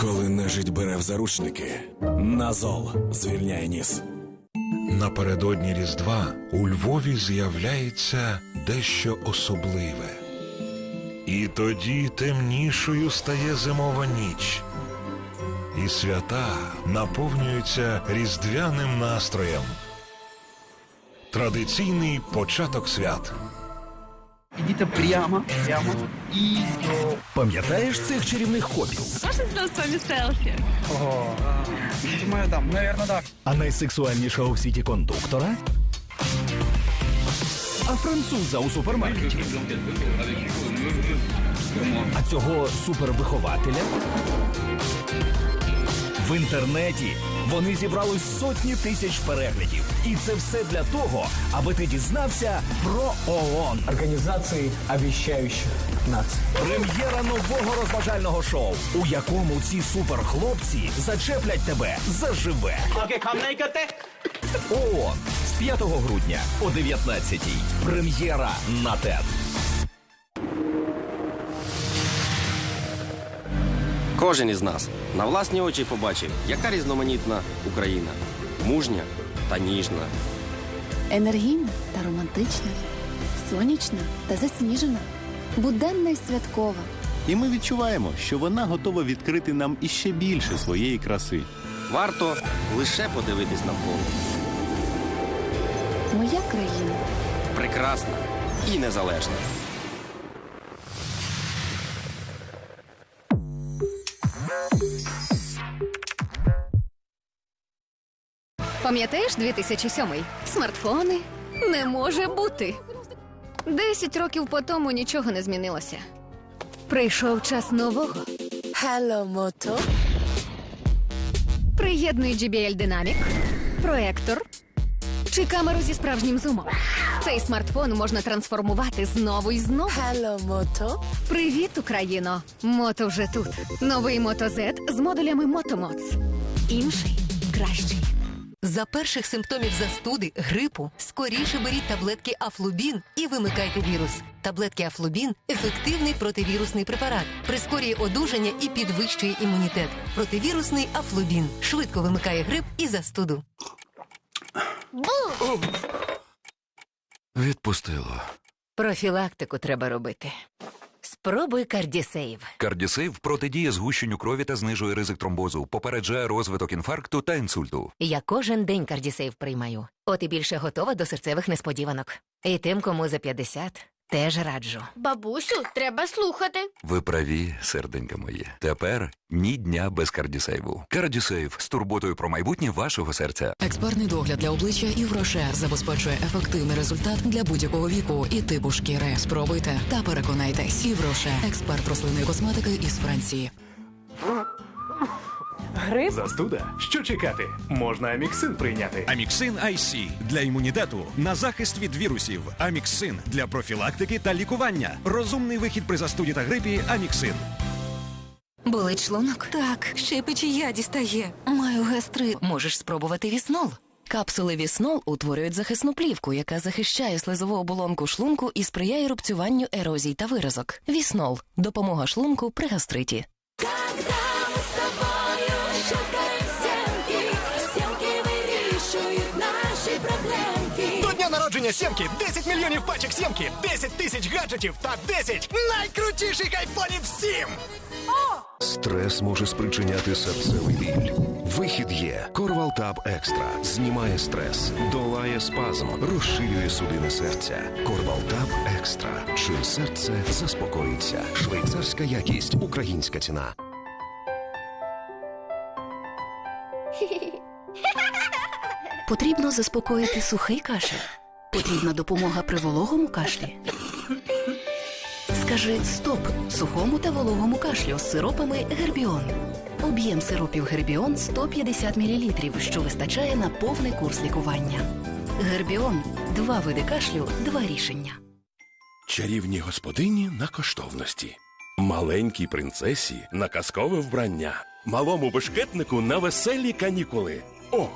Коли нежить бере в заручники, назол звільняє ніс. Напередодні Різдва у Львові з'являється дещо особливе. І тоді темнішою стає зимова ніч. І свята наповнюються різдвяним настроєм. Традиційний початок свят. Ідіть прямо, прямо і до. Пам'ятаєш цих чарівних хобів? Можно сделать с вами селфи? Ого. Думаю, да. Наверное, да. А найсексуальнішого в світі кондуктора? А француза у супермаркеті? А цього супервихователя? В інтернеті вони зібрали сотні тисяч переглядів. І це все для того, аби ти дізнався про ООН. организации обещающих наций. Прем'єра нового розважального шоу, у якому ці суперхлопці зачеплять тебе заживе. ООН з 5 грудня о 19-й. Прем'єра на ТЕД. Кожен із нас на власні очі побачив, яка різноманітна Україна, мужня та ніжна. Енергійна та романтична, сонячна та засніжена, буденна й святкова. І ми відчуваємо, що вона готова відкрити нам іще більше своєї краси. Варто лише подивитись навколо. Моя країна. Прекрасна і незалежна. Пам'ятаєш 2007? Смартфони не може бути. Десять років по тому нічого не змінилося. Прийшов час нового. Hello, Moto. Приєднуй JBL Dynamic, проектор чи камеру зі справжнім зумом. Цей смартфон можна трансформувати знову і знову. Hello, Moto. Привіт, Україно! Мото вже тут. Новий Moto Z з модулями Motomods. Інший кращий. За перших симптомів застуди, грипу, скоріше беріть таблетки Афлубін і вимикайте вірус. Таблетки Афлубін ефективний противірусний препарат, прискорює одужання і підвищує імунітет. Противірусний Афлубін швидко вимикає грип і застуду. Відпустило. Профілактику треба робити. Спробуй кардісейв. Кардісейв протидіє згущенню крові та знижує ризик тромбозу, попереджає розвиток інфаркту та інсульту. Я кожен день кардісейв приймаю. От і більше готова до серцевих несподіванок. І тим, кому за 50, теж раджу. Бабусю, треба слухати. Ви праві, серденька моє. Тепер ні дня без кардісейву. Кардісейв з турботою про майбутнє вашого серця. Експертний догляд для обличчя і Івроше забезпечує ефективний результат для будь-якого віку і типу шкіри. Спробуйте та переконайтесь. Івроше, експерт рослинної косметики із Франції. Грип? Застуда? Що чекати? Можна аміксин прийняти. Аміксин IC для імунітету на захист від вірусів. Аміксин для профілактики та лікування. Розумний вихід при застуді та грипі. Аміксин. Болить шлунок? Так, ще й печія дістає. Маю гастрит. Можеш спробувати віснол. Капсули Віснол утворюють захисну плівку, яка захищає слизову оболонку шлунку і сприяє рубцюванню ерозій та виразок. Віснол допомога шлунку при гастриті. Дня народження сімки 10 мільйонів пачок сімки, 10 тисяч гаджетів та 10 найкрутіших айфонів всім! Стрес може спричиняти серцевий біль. Вихід є. Корвалтаб Екстра знімає стрес, долає спазм, розширює судини серця. Корвалтаб Екстра. Чим серце заспокоїться. Швейцарська якість, українська ціна. Потрібно заспокоїти сухий кашель. Потрібна допомога при вологому кашлі. Скажи стоп сухому та вологому кашлю з сиропами Гербіон. Об'єм сиропів Гербіон 150 мл, що вистачає на повний курс лікування. Гербіон два види кашлю, два рішення. Чарівній господині на коштовності. Маленькій принцесі на казкове вбрання. Малому бешкетнику на веселі канікули. О,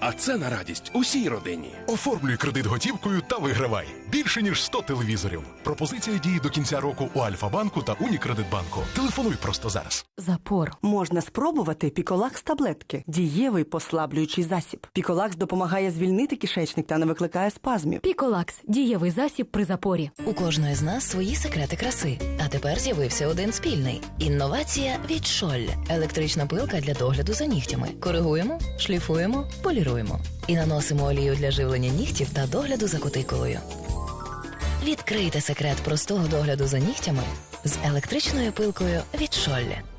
А це на радість усій родині. Оформлюй кредит готівкою та вигравай. Більше ніж 100 телевізорів. Пропозиція діє до кінця року у Альфа-банку та Унікредитбанку. Телефонуй просто зараз. Запор. Можна спробувати піколакс таблетки. Дієвий послаблюючий засіб. Піколакс допомагає звільнити кишечник та не викликає спазмів. Піколакс дієвий засіб при запорі. У кожної з нас свої секрети краси. А тепер з'явився один спільний: інновація від Шоль. Електрична пилка для догляду за нігтями. Коригуємо, шліфуємо, поліруємо. І наносимо олію для живлення нігтів та догляду за кутикулою. Відкрийте секрет простого догляду за нігтями з електричною пилкою від Шоль.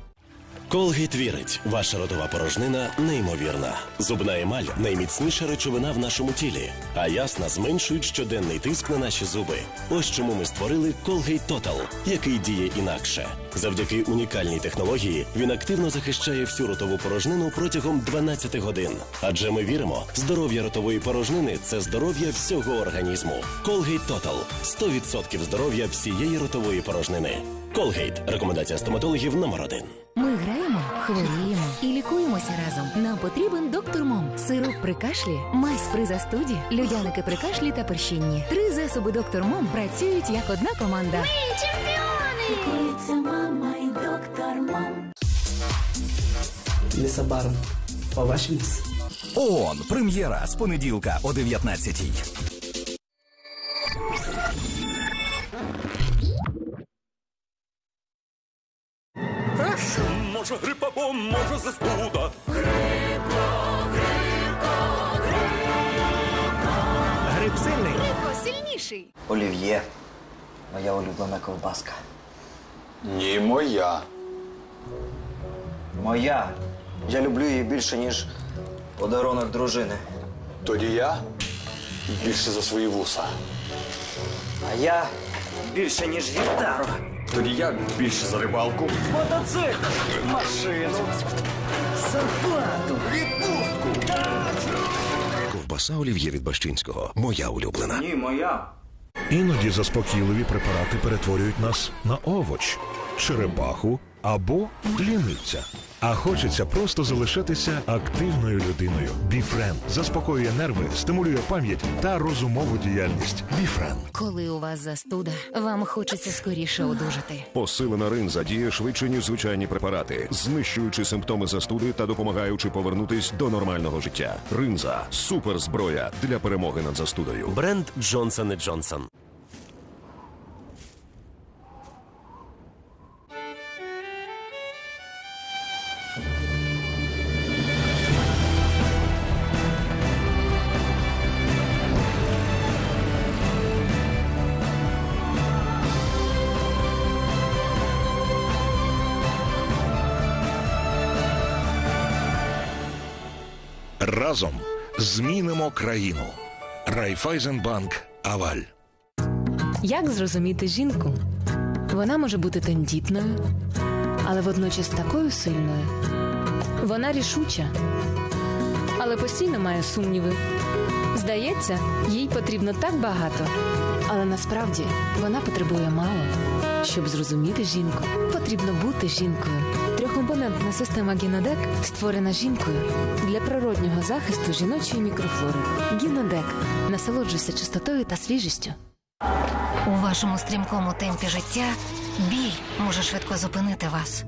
Колгейт вірить, ваша ротова порожнина неймовірна. Зубна емаль найміцніша речовина в нашому тілі, а ясна зменшують щоденний тиск на наші зуби. Ось чому ми створили Colgate Total, який діє інакше. Завдяки унікальній технології він активно захищає всю ротову порожнину протягом 12 годин. Адже ми віримо, здоров'я ротової порожнини це здоров'я всього організму. Colgate Total – 100% здоров'я всієї ротової порожнини. Colgate – рекомендація стоматологів номер один. Ми граємо, хворіємо і лікуємося разом. Нам потрібен доктор Мом. Сироп при кашлі, мазь при застуді, людяники при кашлі та першінні. Три засоби доктор Мом працюють як одна команда. Ми чемпіони! Лікується мама і доктор Мом. Незабаром побачимось. ООН. Прем'єра з понеділка о 19-й. Сильніший. Олів'є. Моя улюблена ковбаска. Ні, моя. Моя. Я люблю її більше, ніж подарунок дружини. Тоді я більше за свої вуса. А я більше, ніж гітару. Тоді я більше за рибалку. Мотоцикл, машину, зарплату, відпустку. Ковбаса олів'є від Бащинського. Моя улюблена. Ні, моя. Іноді заспокійливі препарати перетворюють нас на овоч, черепаху або ліниця. А хочеться просто залишатися активною людиною. Біфрен заспокоює нерви, стимулює пам'ять та розумову діяльність. Біфрен. Коли у вас застуда, вам хочеться скоріше одужати. Посилена ринза діє швидше, ніж звичайні препарати, знищуючи симптоми застуди та допомагаючи повернутись до нормального життя. Ринза суперзброя для перемоги над застудою. Бренд Джонсон Джонсон. Разом змінимо країну. Райфайзенбанк Аваль. Як зрозуміти жінку? Вона може бути тендітною, але водночас такою сильною. Вона рішуча, але постійно має сумніви. Здається, їй потрібно так багато, але насправді вона потребує мало. Щоб зрозуміти жінку, потрібно бути жінкою. Трьохкомпонентна система Гінодек створена жінкою для природнього захисту жіночої мікрофлори. Гінодек насолоджуйся чистотою та свіжістю. У вашому стрімкому темпі життя біль може швидко зупинити вас.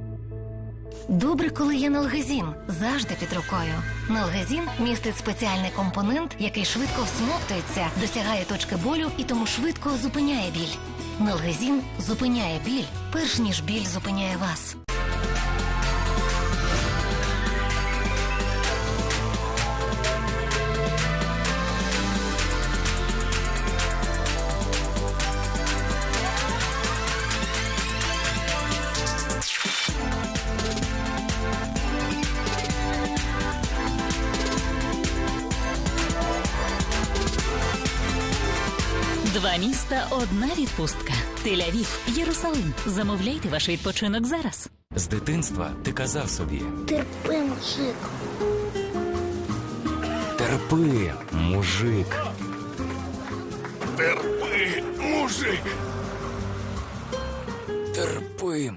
Добре, коли є налгезін завжди під рукою. Налгезін містить спеціальний компонент, який швидко всмоктується, досягає точки болю і тому швидко зупиняє біль. Налгезін зупиняє біль, перш ніж біль зупиняє вас. Два міста, одна відпустка. Тель-Авів, Єрусалим. Замовляйте ваш відпочинок зараз. З дитинства ти казав собі: Терпи, мужик. терпи, мужик. Терпи, мужик. Терпи.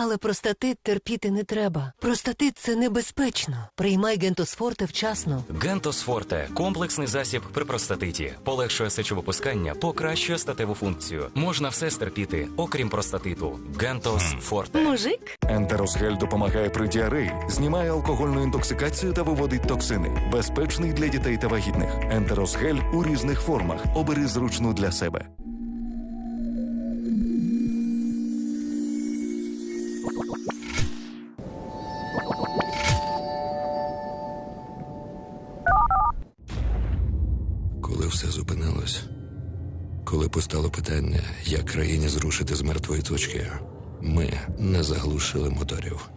Але простатит терпіти не треба. Простатит це небезпечно. Приймай гентосфорте вчасно. Гентос Форте комплексний засіб при простатиті. Полегшує сечовипускання, покращує статеву функцію. Можна все стерпіти, окрім простатиту. Гентос Форте. Мужик? Ентеросгель допомагає при діареї, знімає алкогольну інтоксикацію та виводить токсини. Безпечний для дітей та вагітних. Ентеросгель у різних формах. Обери зручну для себе. Коли все зупинилось, коли постало питання, як країні зрушити з мертвої точки, ми не заглушили моторів.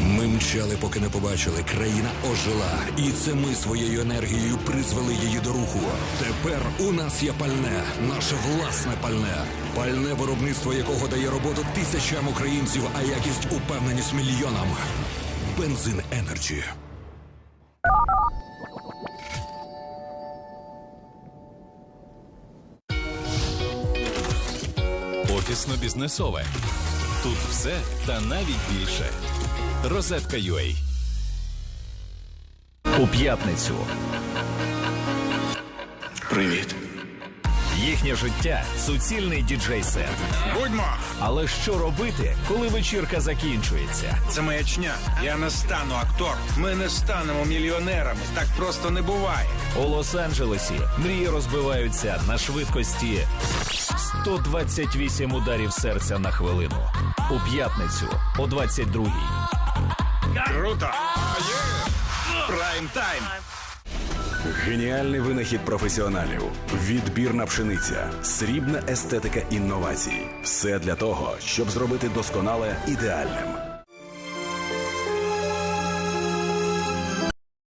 Ми мчали, поки не побачили. Країна ожила, і це ми своєю енергією призвели її до руху. Тепер у нас є пальне, наше власне пальне. Пальне виробництво якого дає роботу тисячам українців, а якість упевненість мільйонам. Бензин Енерджі. Офісно-бізнесове. Тут все та навіть більше. Розетка UA. У п'ятницю. Привіт. Їхнє життя суцільний діджей-сет. Будьмо! Але що робити, коли вечірка закінчується? Це маячня. Я не стану актором. Ми не станемо мільйонерами. Так просто не буває. У Лос-Анджелесі мрії розбиваються на швидкості 128 ударів серця на хвилину. У п'ятницю о 22-й. Круто! Прайм тайм! Геніальний винахід професіоналів, відбірна пшениця, срібна естетика інновацій. Все для того, щоб зробити досконале ідеальним.